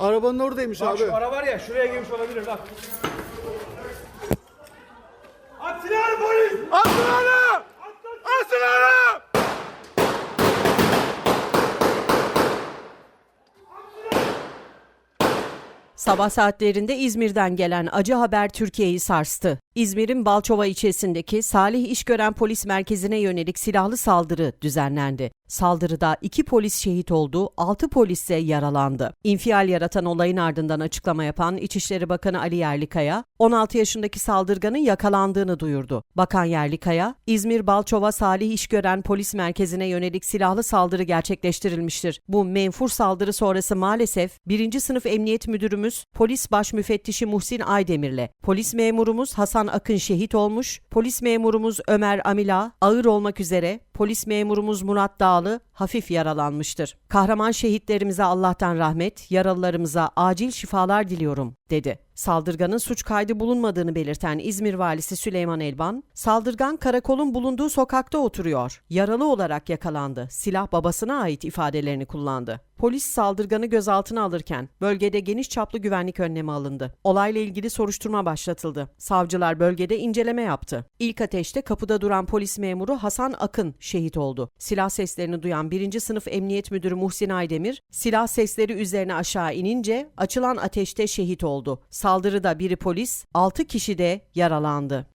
Arabanın oradaymış Bak abi. şu ara var ya şuraya girmiş olabilir bak. At silahını polis! At silahını! At silahını! Sabah saatlerinde İzmir'den gelen acı haber Türkiye'yi sarstı. İzmir'in Balçova ilçesindeki Salih İşgören Polis Merkezi'ne yönelik silahlı saldırı düzenlendi. Saldırıda iki polis şehit oldu, altı polis ise yaralandı. İnfial yaratan olayın ardından açıklama yapan İçişleri Bakanı Ali Yerlikaya, 16 yaşındaki saldırganın yakalandığını duyurdu. Bakan Yerlikaya, İzmir Balçova Salih İşgören Polis Merkezi'ne yönelik silahlı saldırı gerçekleştirilmiştir. Bu menfur saldırı sonrası maalesef 1. sınıf emniyet müdürümüz Polis Baş Müfettişi Muhsin Aydemir'le polis memurumuz Hasan Akın şehit olmuş, polis memurumuz Ömer Amila ağır olmak üzere polis memurumuz Murat Dağlı hafif yaralanmıştır. Kahraman şehitlerimize Allah'tan rahmet, yaralılarımıza acil şifalar diliyorum, dedi. Saldırganın suç kaydı bulunmadığını belirten İzmir valisi Süleyman Elban, saldırgan karakolun bulunduğu sokakta oturuyor. Yaralı olarak yakalandı. Silah babasına ait ifadelerini kullandı. Polis saldırganı gözaltına alırken bölgede geniş çaplı güvenlik önlemi alındı. Olayla ilgili soruşturma başlatıldı. Savcılar bölgede inceleme yaptı. İlk ateşte kapıda duran polis memuru Hasan Akın şehit oldu. Silah seslerini duyan 1. sınıf emniyet müdürü Muhsin Aydemir, silah sesleri üzerine aşağı inince açılan ateşte şehit oldu. Saldırıda biri polis, 6 kişi de yaralandı.